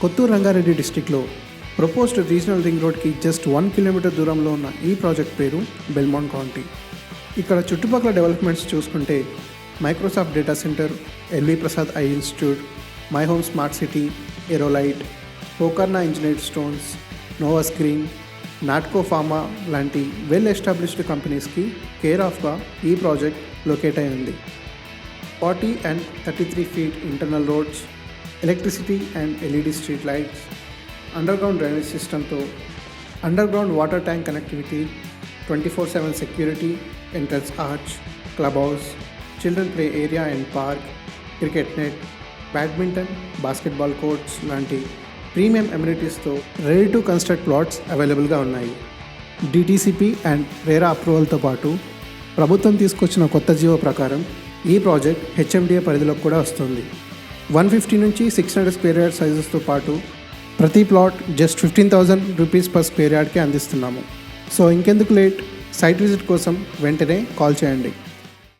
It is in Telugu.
కొత్తూరు రంగారెడ్డి డిస్టిక్లో ప్రపోజ్డ్ రీజనల్ రింగ్ రోడ్కి జస్ట్ వన్ కిలోమీటర్ దూరంలో ఉన్న ఈ ప్రాజెక్ట్ పేరు బెల్మాన్ కౌంటీ. ఇక్కడ చుట్టుపక్కల డెవలప్మెంట్స్ చూసుకుంటే Microsoft data centre LV Prasad eye institute My Home smart city ఎరోలైట్ Pokarna engineer stones Nova screen Natco Pharma లాంటి వెల్ ఎస్టాబ్లిష్డ్ కంపెనీస్కి కేర్ ఆఫ్గా ఈ ప్రాజెక్ట్ లొకేట్ అయి ఉంది forty and thirty three feet internal roads electricity and LED street lights underground drainage సిస్టమ్తో underground water tank connectivity twenty four seven security entrance arch club house children play area and park cricket net badminton basketball courts లాంటి ప్రీమియం ఎమ్యూనిటీస్తో రెడీ టు కన్స్ట్రక్ట్ ప్లాట్స్ అవైలబుల్గా ఉన్నాయి. డిటీసీపీ అండ్ రేరా అప్రూవల్తో పాటు ప్రభుత్వం తీసుకొచ్చిన కొత్త జీవో ప్రకారం ఈ ప్రాజెక్ట్ హెచ్ఎండిఏ పరిధిలోకి కూడా వస్తుంది. వన్ ఫిఫ్టీ నుంచి సిక్స్ హండ్రెడ్ స్క్వేర్ యార్డ్ సైజెస్తో పాటు ప్రతి plot just fifteen thousand rupees per square యార్డ్కి అందిస్తున్నాము. సో ఇంకెందుకు లేట్ సైట్ విజిట్ కోసం వెంటనే కాల్ చేయండి.